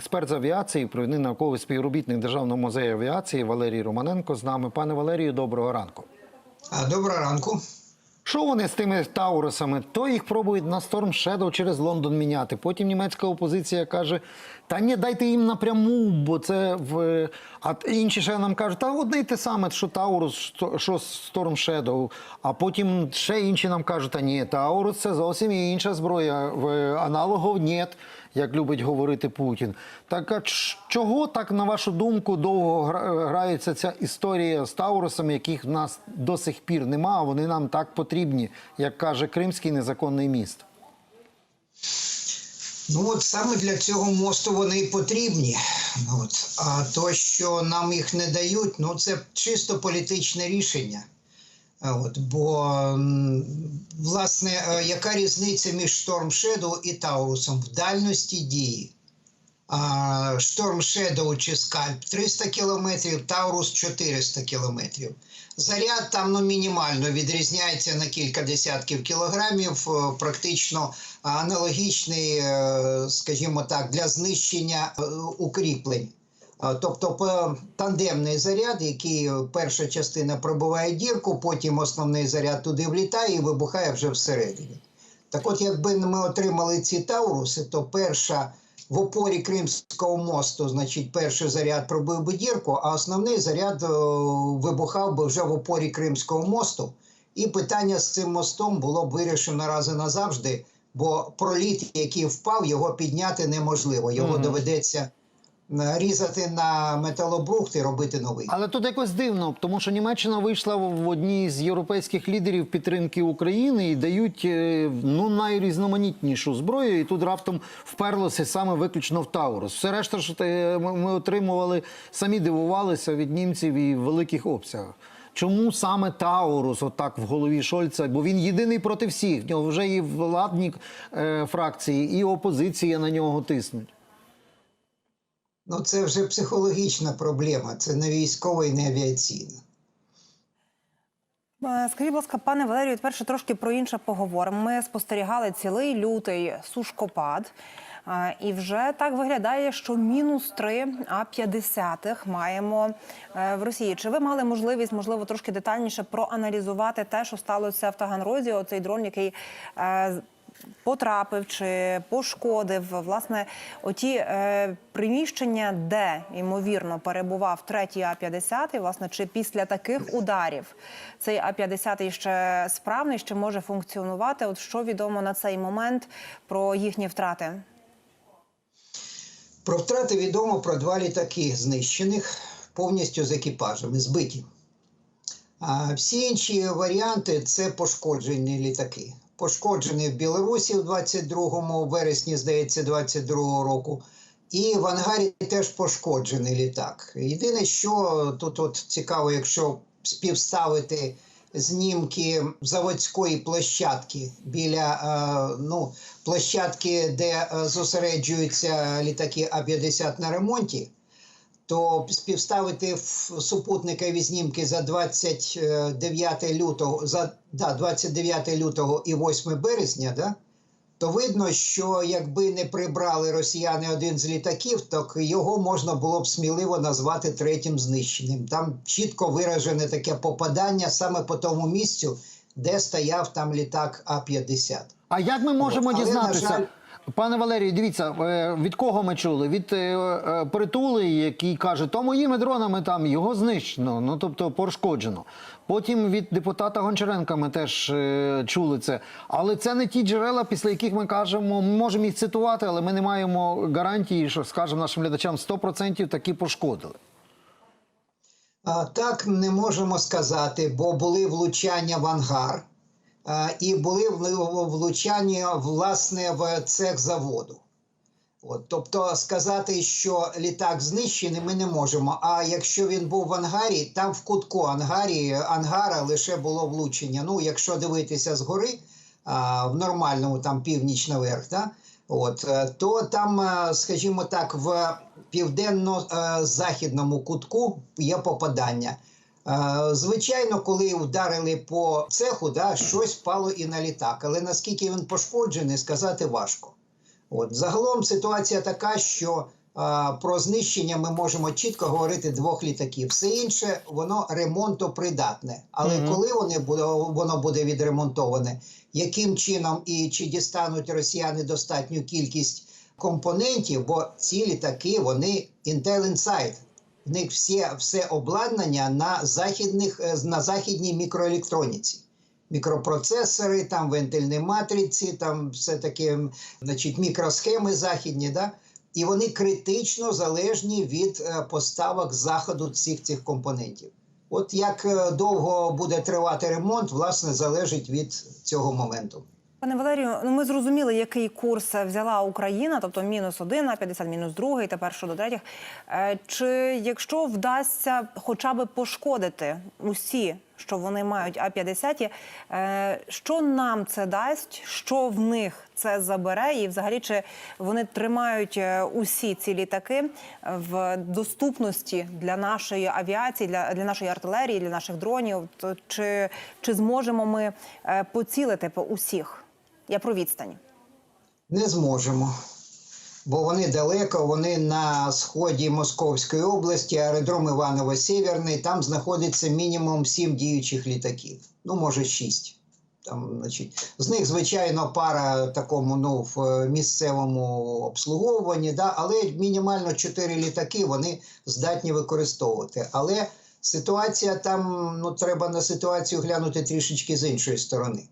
Експерт з авіації, провідний науковий співробітник Державного музею авіації Валерій Романенко з нами. Пане Валерію, доброго ранку. Доброго ранку. Що вони з тими таурусами? То їх пробують на Storm Shadow через Лондон міняти. Потім німецька опозиція каже: та ні, дайте їм напряму, бо це в. А інші ще нам кажуть, та одне й те саме, що Таурус, що- Storm Shadow. А потім ще інші нам кажуть, та ні, Таурус це зовсім інша зброя. В аналогов нет, як любить говорити Путін. Так а чого так, на вашу думку, довго грається ця історія з Таурусами, яких в нас до сих пір нема, а вони нам так потрібні, як каже Кримський незаконний міст? Ну от саме для цього мосту вони і потрібні. От. А то, що нам їх не дають, ну це чисто політичне рішення. От, бо власне, е, яка різниця між Storm Shadow і Таурусом в дальності дії? Storm Shadow чи Скальп 300 кілометрів, Таурус 400 кілометрів. Заряд там ну, мінімально відрізняється на кілька десятків кілограмів, е, практично аналогічний, е, скажімо так, для знищення укріплень. Тобто тандемний заряд, який е, перша частина пробиває дірку, потім основний заряд туди влітає і вибухає вже всередині. Так от, якби ми отримали ці тауруси, то перша в опорі Кримського мосту, значить, перший заряд пробив би дірку, а основний заряд е, вибухав би вже в опорі Кримського мосту. І питання з цим мостом було б вирішено раз і назавжди, бо проліт, який впав, його підняти неможливо. Його Мгм. доведеться е, різати на металобрухт і робити новий. Але тут якось дивно, тому що Німеччина вийшла в одній з європейських лідерів підтримки України і дають е, ну найрізноманітнішу зброю, і тут раптом вперлося саме виключно в Таурус. Все решта, що ми ми отримували, самі дивувалися від німців і в великих обсягах. Чому саме Таурус, отак в голові Шольца? Бо він єдиний проти всіх. В нього вже і владні е, фракції, і опозиція на нього тиснуть. Ну, це вже психологічна проблема, це не військова і не авіаційна. Е, Скажіть, будь ласка, пане Валерію, перше трошки про інше поговоримо. Ми спостерігали цілий лютий сушкопад. е, І вже так виглядає, що мінус 3 а 50 маємо е, в Росії. Чи ви мали можливість, можливо, трошки детальніше проаналізувати те, що сталося в Таганрозі? Оцей дрон, який потрапив чи пошкодив власне оті е, приміщення, де ймовірно перебував третій А-50, і власне чи після таких ударів цей А-50 ще справний, ще може функціонувати? От що відомо на цей момент про їхні втрати? Про втрати відомо про два літаки знищених повністю з екіпажами, збиті. А всі інші варіанти це пошкоджені літаки. Пошкоджений в Білорусі в 22 вересні, здається, 22 року. І в ангарі теж пошкоджений літак. Єдине, що тут от цікаво, якщо співставити знімки заводської площадки біля е, ну, площадки, де е, зосереджуються літаки А-50 на ремонті, то співставити в супутникові знімки за 29 лютого, за да, 29 лютого і 8 березня, да, то видно, що якби не прибрали росіяни один з літаків, то його можна було б сміливо назвати третім знищеним. Там чітко виражене таке попадання саме по тому місцю, де стояв там літак А-50. А як ми можемо Але, на дізнатися? жаль- Пане Валерію, дивіться, е, від кого ми чули? Від е, е, притули, який каже, то моїми дронами там його знищено, ну тобто пошкоджено. Потім від депутата Гончаренка ми теж чули це. Але це не ті джерела, після яких ми кажемо, ми можемо їх цитувати, але ми не маємо гарантії, що скажемо нашим глядачам 100% таки пошкодили. Так не можемо сказати, бо були влучання в ангар і були влучання власне в цех заводу. От, тобто сказати, що літак знищений, ми не можемо. А якщо він був в ангарі, там в кутку ангарі, ангара лише було влучення. Ну, якщо дивитися згори, а, в нормальному там північ наверх, да? От, е, то там, е, скажімо так, в південно-західному кутку є попадання. Звичайно, коли вдарили по цеху, да, щось впало і на літак. Але наскільки він пошкоджений, сказати важко. От загалом ситуація така, що а, про знищення ми можемо чітко говорити двох літаків. Все інше воно ремонтопридатне. Але Мгм. коли вони буде, воно буде відремонтоване, яким чином і чи дістануть росіяни достатню кількість компонентів, бо ці літаки вони Intel Inside. В них всі, все обладнання на, західних, е, на західній мікроелектроніці. Мікропроцесори, там вентильні матриці, там все таке, значить, мікросхеми західні, да? і вони критично залежні від е, поставок заходу всіх цих компонентів. От як е, довго буде тривати ремонт, власне, залежить від цього моменту. Пане Валерію, ну ми зрозуміли, який курс взяла Україна, тобто мінус один на 50, мінус другий, тепер щодо третіх. Е, Чи якщо вдасться хоча б пошкодити усі, що вони мають А-50, е, що нам це дасть, що в них це забере, і взагалі чи вони тримають е, усі ці літаки в доступності для нашої авіації, для, для нашої артилерії, для наших дронів? То чи, чи зможемо ми е, поцілити по усіх? Я про відстань. Не зможемо. Бо вони далеко, вони на сході Московської області, аеродром Іваново-Сєвєрний, там знаходиться мінімум сім діючих літаків. Ну, може, шість. Там, значить, з них, звичайно, пара такому ну, в е, місцевому обслуговуванні, да, але мінімально чотири літаки вони здатні використовувати. Але ситуація там, ну, треба на ситуацію глянути трішечки з іншої сторони.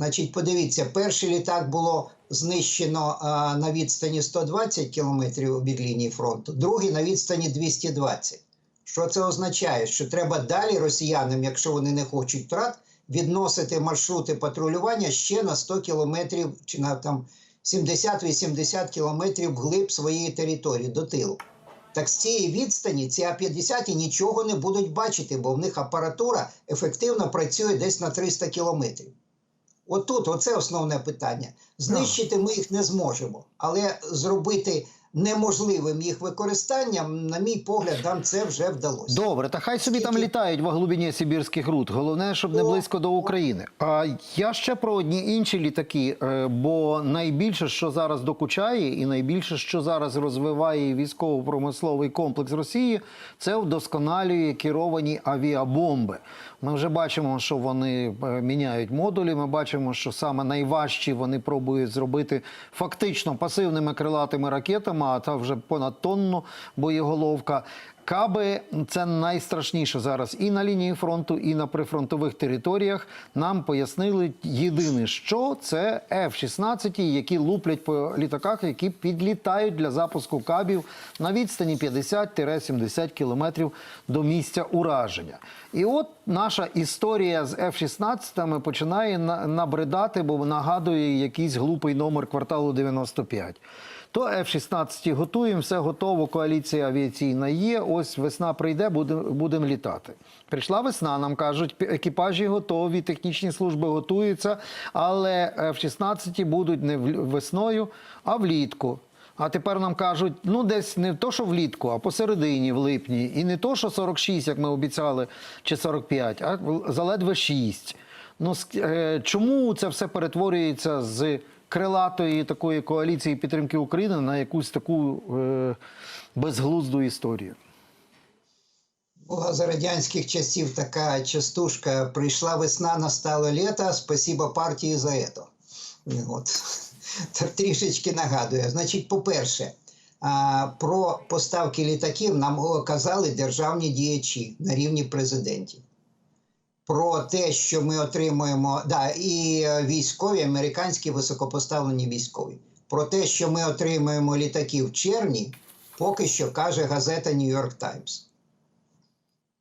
Значить, подивіться, перший літак було знищено на відстані 120 кілометрів від лінії фронту, другий на відстані 220. Що це означає? Що треба далі росіянам, якщо вони не хочуть втрат, відносити маршрути патрулювання ще на 100 кілометрів чи на там 70-80 кілометрів вглиб своєї території до тилу. Так з цієї відстані ці А-50 нічого не будуть бачити, бо в них апаратура ефективно працює десь на 300 кілометрів. Отут, оце основне питання. Знищити ми їх не зможемо, але зробити неможливим їх використання, на мій погляд, нам це вже вдалося. Добре, та хай собі там літають в глибині Сибірських руд. Головне, щоб не близько до України. А я ще про одні інші літаки. е, Бо найбільше, що зараз докучає, і найбільше, що зараз розвиває військово-промисловий комплекс Росії, це вдосконалює керовані авіабомби. Ми вже бачимо, що вони е, міняють модулі. Ми бачимо, що саме найважчі вони пробують зробити фактично пасивними крилатими ракетами, а та вже понад тонну боєголовка. Каби це найстрашніше зараз і на лінії фронту, і на прифронтових територіях. Нам пояснили єдине, що це F-16, які луплять по літаках, які підлітають для запуску кабів на відстані 50-70 кілометрів до місця ураження. І от наша історія з F-16 починає набридати, бо нагадує якийсь глупий номер кварталу 95. То F-16 готуємо, все готово. Коаліція авіаційна є. Ось весна прийде, будемо будем літати. Прийшла весна, нам кажуть, екіпажі готові, технічні служби готуються, але F-16 будуть не весною, а влітку. А тепер нам кажуть, ну десь не то, що влітку, а посередині, в липні. І не то, що 46, як ми обіцяли, чи 45, а заледве 6. Ну, е, чому це все перетворюється з крилатої такої коаліції підтримки України на якусь таку е, безглузду історію? Була за радянських часів така частушка: прийшла весна, настало літо, спасіба партії за це. От. Трішечки нагадує. Значить, по-перше, про поставки літаків нам казали державні діячі на рівні президентів. Про те, що ми отримуємо, да, і е, військові, американські високопоставлені військові. Про те, що ми отримуємо літаки в червні, поки що каже газета Нью-Йорк Таймс.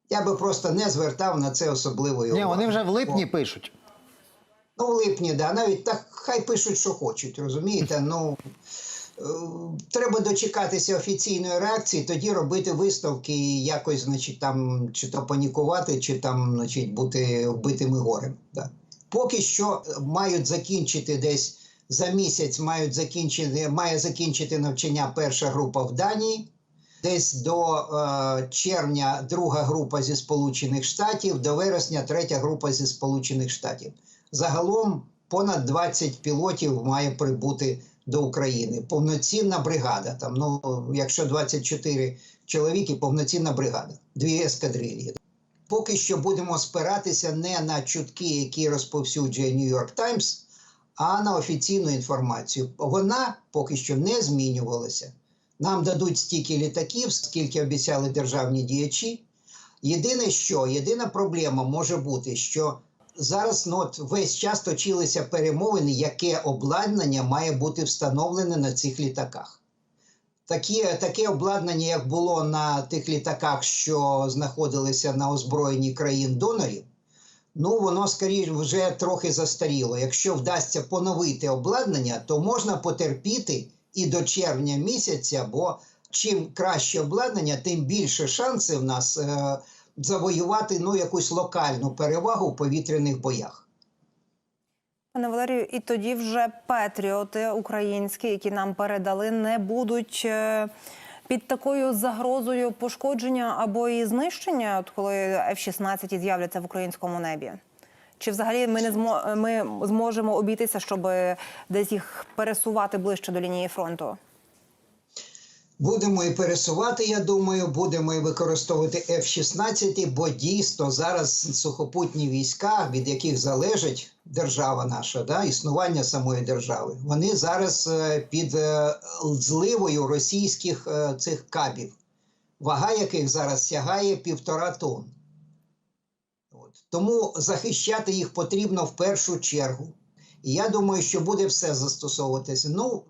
Я би просто не звертав на це особливої Ні, вони вже в липні Бо- пишуть. Ну, в липні, да, навіть так хай пишуть, що хочуть, розумієте? Ну треба дочекатися офіційної реакції, тоді робити висновки і якось, значить, там чи то панікувати, чи там, значить, бути вбитими горем. Да. Поки що е, мають закінчити десь за місяць, мають закінчити, має закінчити навчання перша група в Данії. Десь до е, червня друга група зі Сполучених Штатів, до вересня третя група зі Сполучених Штатів. Загалом понад 20 пілотів має прибути до України, повноцінна бригада. Там, ну, якщо 24 чоловіки, повноцінна бригада, дві ескадрилії. Поки що будемо спиратися не на чутки, які розповсюджує York Times, а на офіційну інформацію. Вона поки що не змінювалася. Нам дадуть стільки літаків, скільки обіцяли державні діячі. Єдине, що єдина проблема може бути, що зараз ну, от весь час точилися перемовини, яке обладнання має бути встановлене на цих літаках. Такі, таке обладнання, як було на тих літаках, що знаходилися на озброєнні країн-донорів, ну воно скоріше вже трохи застаріло. Якщо вдасться поновити обладнання, то можна потерпіти і до червня місяця, бо чим краще обладнання, тим більше шансів в нас е, завоювати ну, якусь локальну перевагу в повітряних боях. Пане Валерію, і тоді вже патріоти українські, які нам передали, не будуть е, під такою загрозою пошкодження або і знищення, от коли F-16 з'являться в українському небі. Чи взагалі ми не змо... ми зможемо обійтися, щоб десь їх пересувати ближче до лінії фронту? Будемо і пересувати, я думаю, будемо і використовувати F-16, бо дійсно зараз сухопутні війська, від яких залежить держава наша, да, існування самої держави, вони зараз е, під е, зливою російських е, цих кабів, вага яких зараз сягає півтора тонн. От. Тому захищати їх потрібно в першу чергу. І я думаю, що буде все застосовуватися. Ну,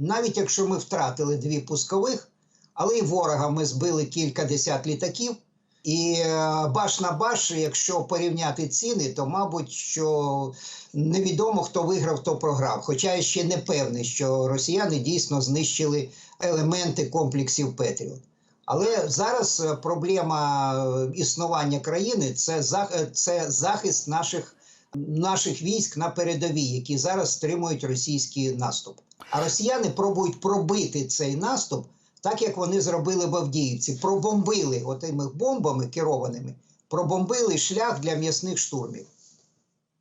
навіть якщо ми втратили дві пускових, але і ворога ми збили кілька десят літаків. І е, баш на баш, якщо порівняти ціни, то мабуть, що невідомо хто виграв, хто програв. Хоча я ще не певний, що росіяни дійсно знищили елементи комплексів Петріот. Але зараз проблема е, існування країни е, це захист наших, наших військ на передовій, які зараз стримують російський наступ. А росіяни пробують пробити цей наступ, так як вони зробили в Авдіївці. Пробомбили отими бомбами керованими, пробомбили шлях для м'ясних штурмів.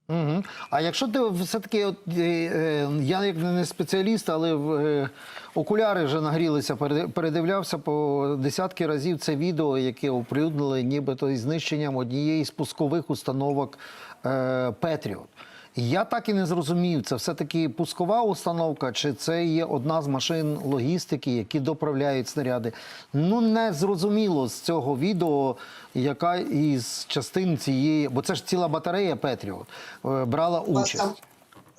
Угу. А якщо ти все-таки, от, е, е, я як не спеціаліст, але в е, окуляри вже нагрілися, передивлявся по десятки разів це відео, яке оприлюднили нібито знищенням однієї з пускових установок Петріот. Я так і не зрозумів, це все-таки пускова установка, чи це є одна з машин логістики, які доправляють снаряди. Ну не зрозуміло з цього відео, яка із частин цієї, бо це ж ціла батарея Петріот е, брала У вас участь. там,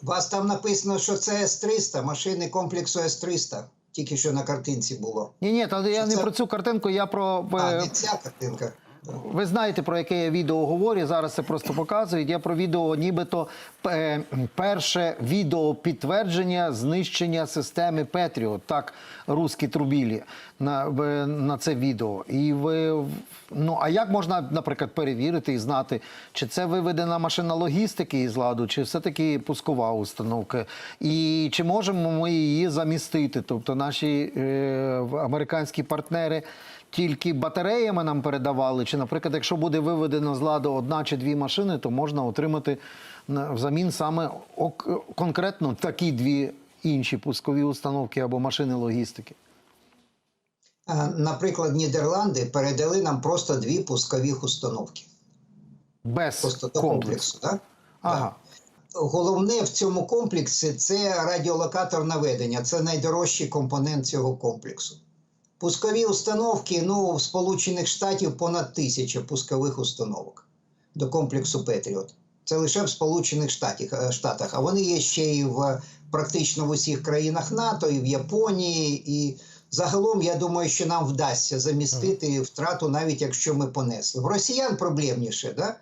у вас там написано, що це С-300, машини комплексу С-300. Тільки що на картинці було. Ні, ні, та я не Це- про цю картинку, я про А, е, не ця картинка. Ви знаєте, про яке я відео говорю. Зараз це просто показують. Я про відео, нібито е, перше відео підтвердження знищення системи Петріот. Так, русські трубілі на, на це відео. І ви ну а як можна, наприклад, перевірити і знати, чи це виведена машина логістики із ладу, чи все-таки пускова установка? І чи можемо ми її замістити? Тобто наші е, американські партнери тільки батареями нам передавали, чи, наприклад, якщо буде виведено з ладу одна чи дві машини, то можна отримати взамін саме конкретно такі дві інші пускові установки або машини логістики. Наприклад, Нідерланди передали нам просто дві пускові установки. Без Просто комплексу. комплексу. Так? Ага. Головне в цьому комплексі це радіолокатор наведення. Це найдорожчий компонент цього комплексу. Пускові установки, ну, в Сполучених Штатів понад тисяча пускових установок до комплексу Петріот. Це лише в Сполучених Штатах, е, Штатах. А вони є ще і в практично в усіх країнах НАТО, і в Японії. І загалом, я думаю, що нам вдасться замістити втрату, навіть якщо ми понесли. В росіян проблемніше, да?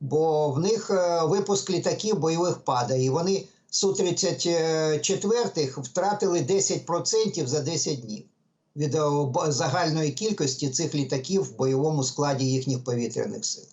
бо в них е, випуск літаків бойових падає. І вони Су-34 втратили 10% за 10 днів від е, загальної кількості цих літаків в бойовому складі їхніх повітряних сил.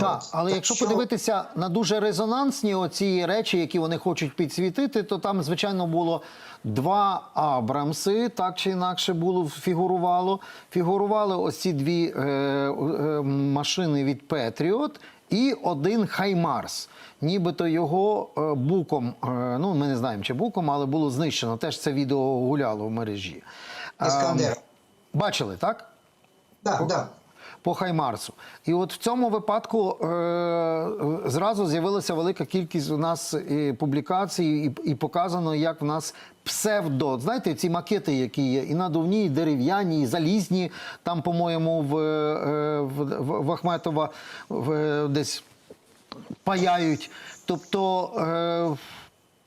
Так, От. але Так якщо що- подивитися на дуже резонансні оці речі, які вони хочуть підсвітити, то там, звичайно, було два Абрамси, так чи інакше було фігурувало. Фігурували ось ці дві е, е, машини від Петріот і один Хаймарс. Нібито його е, буком, е, ну ми не знаємо, чи буком, але було знищено. Теж це відео гуляло в мережі. Іскандер. Ем, Бачили, так? Так, так. по Хаймарсу. І от в цьому випадку е, зразу з'явилася велика кількість у нас і публікацій, і, і показано, як в нас псевдо. Знаєте, ці макети, які є, і надувні, і дерев'яні, і залізні. Там, по-моєму, в, е, в, в, в Ахметова в, десь паяють. Тобто. Е,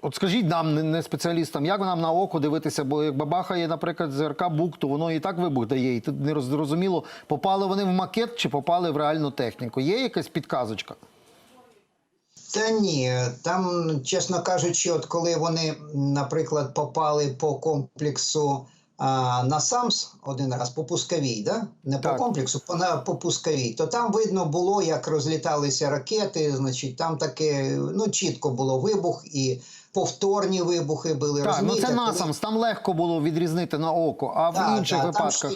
От скажіть нам, не- спеціалістам, як нам на око дивитися, бо як бабахає, наприклад, ЗРК бук, то воно і так вибух дає. І тут не зрозуміло, попали вони в макет чи попали в реальну техніку. Є якась підказочка? Та ні, там, чесно кажучи, от коли вони, наприклад, попали по комплексу а, на САМС один раз по пусковій, да? не Так. по комплексу, по, на, по пусковій, то там видно було, як розліталися ракети. Значить, там таке ну чітко було вибух і повторні вибухи були. Так, ну це насамс, там легко було відрізнити на око, а в Да, інших да, випадках.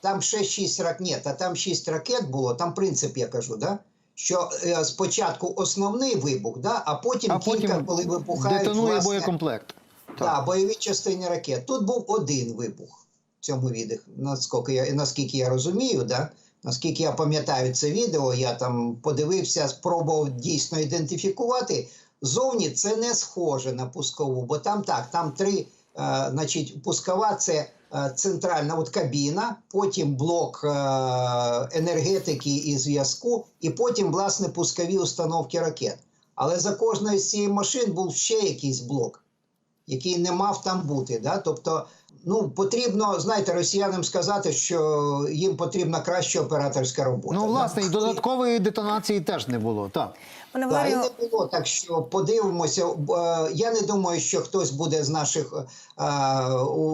Там, ще- 6 ракет, ні, та там 6 ракет було, там принцип, я кажу, да? що е, спочатку основний вибух, да? а потім А кілька, потім коли вибухають детонує власне, боєкомплект. да, бойові частини ракет. Тут був один вибух в цьому відео, наскільки я, наскільки я розумію, да? наскільки я пам'ятаю це відео, я там подивився, спробував дійсно ідентифікувати. Зовні це не схоже на пускову, бо там так, там три, е, значить, пускова це е, центральна от кабіна, потім блок е, енергетики і зв'язку, і потім, власне, пускові установки ракет. Але за кожною з цієї машин був ще якийсь блок який не мав там бути. Да? Тобто, ну потрібно, знаєте, росіянам сказати, що їм потрібна краща операторська робота. Ну, власне, і додаткової детонації теж не було. Так. Пане Да, і не було, так що подивимося. Е, Я не думаю, що хтось буде з наших е,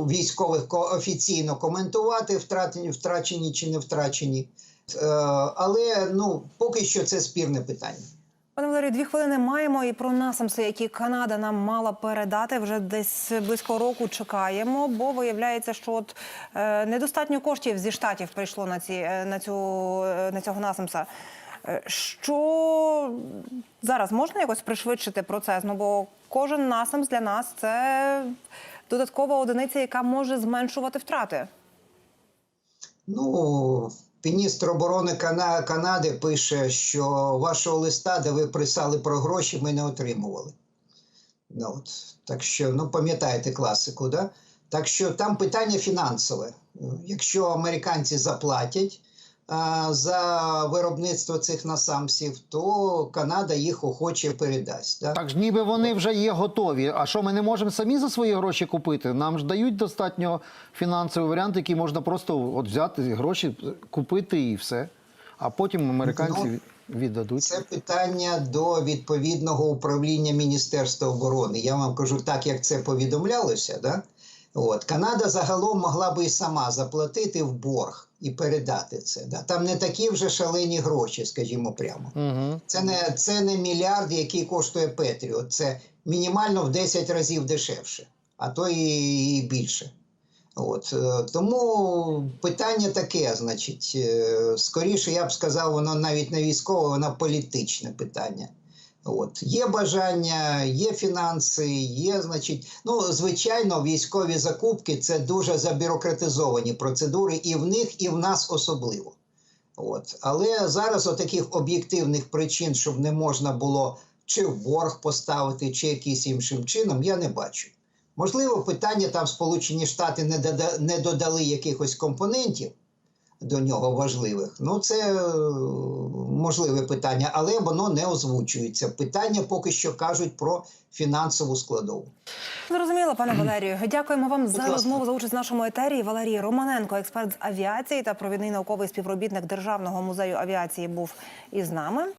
військових ко- офіційно коментувати, втрачені, втрачені чи не втрачені. Е, Але ну поки що це спірне питання. Пане Валерію, дві хвилини маємо і про насамси, які Канада нам мала передати. Вже десь близько року чекаємо, бо виявляється, що от недостатньо коштів зі штатів прийшло на ці на цю на цього насамса. Е, Що зараз можна якось пришвидшити процес? Ну бо кожен насамс для нас це додаткова одиниця, яка може зменшувати втрати. Ну, міністр оборони Канади пише, що вашого листа, де ви писали про гроші, ми не отримували. Ну, от. Так що, ну, пам'ятаєте класику, да? Так що там питання фінансове. Якщо американці заплатять за виробництво цих насамсів, то Канада їх охоче передасть. Да? Так ж ніби вони вже є готові. А що ми не можемо самі за свої гроші купити? Нам ж дають достатньо фінансовий варіант, який можна просто от взяти гроші, купити і все. А потім американці Ну, віддадуть. Це питання до відповідного управління Міністерства оборони. Я вам кажу так, як це повідомлялося. Да? От. Канада загалом могла би і сама заплатити в борг і передати це. Да? Там не такі вже шалені гроші, скажімо прямо. Угу. Це не, це не мільярд, який коштує Петріот. Це мінімально в 10 разів дешевше, а то і, і більше. От, е, тому питання таке, значить, е, скоріше я б сказав, воно навіть не військове, воно політичне питання. От. Є бажання, є фінанси, є, значить, ну, звичайно, військові закупки це дуже забюрократизовані процедури, і в них, і в нас особливо. От. Але зараз отаких об'єктивних причин, щоб не можна було чи в борг поставити, чи якимось іншим чином, я не бачу. Можливо, питання там Сполучені Штати не додали якихось компонентів до нього важливих. Ну, це е, можливе питання, але воно не озвучується. Питання поки що кажуть про фінансову складову. Зрозуміло, пане Валерію. Дякуємо вам за ласка. розмову за участь в нашому етері. Валерій Романенко, експерт з авіації та провідний науковий співробітник Державного музею авіації, був із нами.